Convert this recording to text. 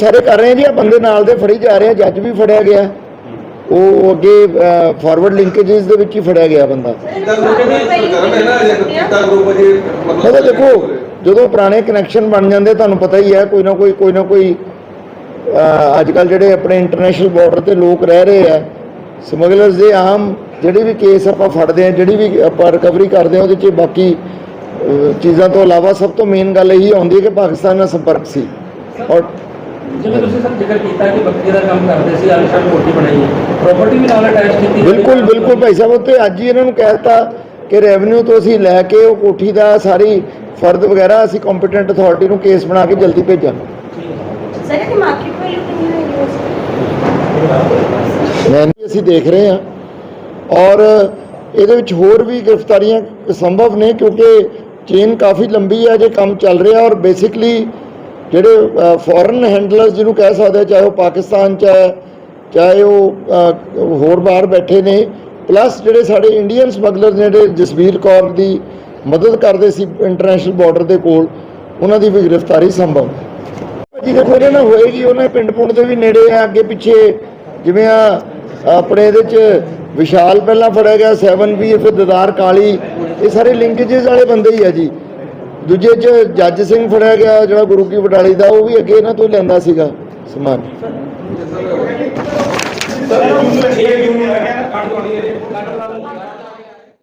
ਸਾਰੇ ਕਰ ਰਹੇ ਆ ਜੀ ਆ ਬੰਦੇ ਨਾਲ ਦੇ ਫੜੀ ਜਾ ਰਹੇ ਆ ਜੱਜ ਵੀ ਫੜਿਆ ਗਿਆ। ਉਹ ਅੱਗੇ ਫਾਰਵਰਡ ਲਿੰਕੇजेस ਦੇ ਵਿੱਚ ਹੀ ਫੜਿਆ ਗਿਆ ਬੰਦਾ। ਕੀਤਾ ਗਰੁੱਪ ਦੀ ਸਰਕਾਰ ਹੈ ਨਾ ਜੇ ਕੀਤਾ ਗਰੁੱਪ ਜੇ ਮਤਲਬ ਦੇਖੋ ਜਦੋਂ ਪੁਰਾਣੇ ਕਨੈਕਸ਼ਨ ਬਣ ਜਾਂਦੇ ਤੁਹਾਨੂੰ ਪਤਾ ਹੀ ਹੈ ਕੋਈ ਨਾ ਕੋਈ ਕੋਈ ਨਾ ਕੋਈ ਅੱਜ ਕੱਲ ਜਿਹੜੇ ਆਪਣੇ ਇੰਟਰਨੈਸ਼ਨਲ ਬਾਰਡਰ ਤੇ ਲੋਕ ਰਹਿ ਰਹੇ ਆ ਸਮਗਲਰਸ ਦੇ ਆਮ ਜਿਹੜੇ ਵੀ ਕੇਸ ਆਪਾਂ ਫੜਦੇ ਆ ਜਿਹੜੀ ਵੀ ਆਪਾਂ ਰਿਕਵਰੀ ਕਰਦੇ ਆ ਉਹਦੇ 'ਚ ਬਾਕੀ ਚੀਜ਼ਾਂ ਤੋਂ ਇਲਾਵਾ ਸਭ ਤੋਂ ਮੇਨ ਗੱਲ ਇਹੀ ਆਉਂਦੀ ਹੈ ਕਿ ਪਾਕਿਸਤਾਨ ਨਾਲ ਸੰਪਰਕ ਸੀ। ਔਰ ਜਿਵੇਂ ਤੁਸੀਂ ਸਰ ਜ਼ਿਕਰ ਕੀਤਾ ਕਿ ਬੱਕਰੀ ਦਾ ਕੰਮ ਕਰਦੇ ਸੀ ਆਲੀਸ਼ਾਨ ਕੋਠੀ ਬਣਾਈ ਹੈ। ਪ੍ਰਾਪਰਟੀ ਵੀ ਨਾਲ ਅਟੈਚ ਕੀਤੀ ਹੋਈ ਹੈ। ਬਿਲਕੁਲ ਬਿਲਕੁਲ ਭਾਈ ਸਾਹਿਬ ਉੱਤੇ ਅੱਜ ਹੀ ਇਹਨਾਂ ਨੂੰ ਕਹਿ ਦਿੱਤਾ ਕਿ ਰੈਵਨਿਊ ਤੋਂ ਅਸੀਂ ਲੈ ਕੇ ਉਹ ਕੋਠੀ ਦਾ ਸਾਰੀ ਫਰਦ ਵਗੈਰਾ ਅਸੀਂ ਕੰਪੀਟੈਂਟ ਅਥਾਰਟੀ ਨੂੰ ਕੇਸ ਬਣਾ ਕੇ ਜਲਦੀ ਭੇਜਾਂਗੇ। ਸਰ ਇਹ ਮਾਰਕੀਟ ਵੈਲਿਊ ਕਿੰਨੀ ਹੋਏਗੀ ਉਸ ਮੈਂ ਵੀ ਅਸੀਂ ਦੇਖ ਰਹੇ ਹਾਂ। ਔਰ ਇਹਦੇ ਵਿੱਚ ਹੋਰ ਵੀ ਗ੍ਰਿਫਤਾਰੀਆਂ ਸੰਭਵ ਨੇ ਕਿਉਂਕਿ ਚੇਨ ਕਾਫੀ ਲੰਬੀ ਹੈ ਜੇ ਕੰਮ ਚੱਲ ਰਿਹਾ ਔਰ ਬੇਸਿਕਲੀ ਜਿਹੜੇ ਫੋਰਨ ਹੈਂਡਲਰਸ ਜਿਹਨੂੰ ਕਹਿ ਸਕਦੇ ਚਾਹੇ ਉਹ ਪਾਕਿਸਤਾਨ ਚ ਹੈ, ਚਾਹੇ ਉਹ ਹੋਰ ਬਾਹਰ ਬੈਠੇ ਨੇ ਪਲੱਸ ਜਿਹੜੇ ਸਾਡੇ ਇੰਡੀਅਨ ਸਮਗਲਰ ਨੇ, ਜਿਹੜੇ ਜਸਵੀਰ ਕੌਰ ਦੀ ਮਦਦ ਕਰਦੇ ਸੀ ਇੰਟਰਨੈਸ਼ਨਲ ਬਾਰਡਰ ਦੇ ਕੋਲ, ਉਹਨਾਂ ਦੀ ਵੀ ਗ੍ਰਿਫਤਾਰੀ ਸੰਭਵ ਹੈ। ਜੀ ਦੇਖੋ ਇਹਨਾਂ ਨਾਲ ਹੋਏਗੀ, ਉਹਨਾਂ ਪਿੰਡ ਪੁੰਡ ਦੇ ਵੀ ਨੇੜੇ ਆ, ਅੱਗੇ ਪਿੱਛੇ, ਜਿਵੇਂ ਆ, ਆਪਣੇ ਇਹਦੇ ਚ ਵਿਸ਼ਾਲ ਪਹਿਲਾਂ ਫੜਿਆ ਗਿਆ 7 ਵੀ ਫਿਰ ਦਦਾਰ ਕਾਲੀ, ਇਹ ਸਾਰੇ ਲਿੰਕੇजेस ਵਾਲੇ ਬੰਦੇ ਹੀ ਆ ਜੀ। ਦੂਜੇ ਚ ਜੱਜ ਸਿੰਘ ਫੜਿਆ ਗਿਆ ਜਿਹੜਾ ਗੁਰੂ ਕੀ ਬਟਾਲੀ ਦਾ ਉਹ ਵੀ ਅੱਗੇ ਇਹਨਾਂ ਤੋਂ ਲੈਂਦਾ ਸੀਗਾ ਸਮਾਨ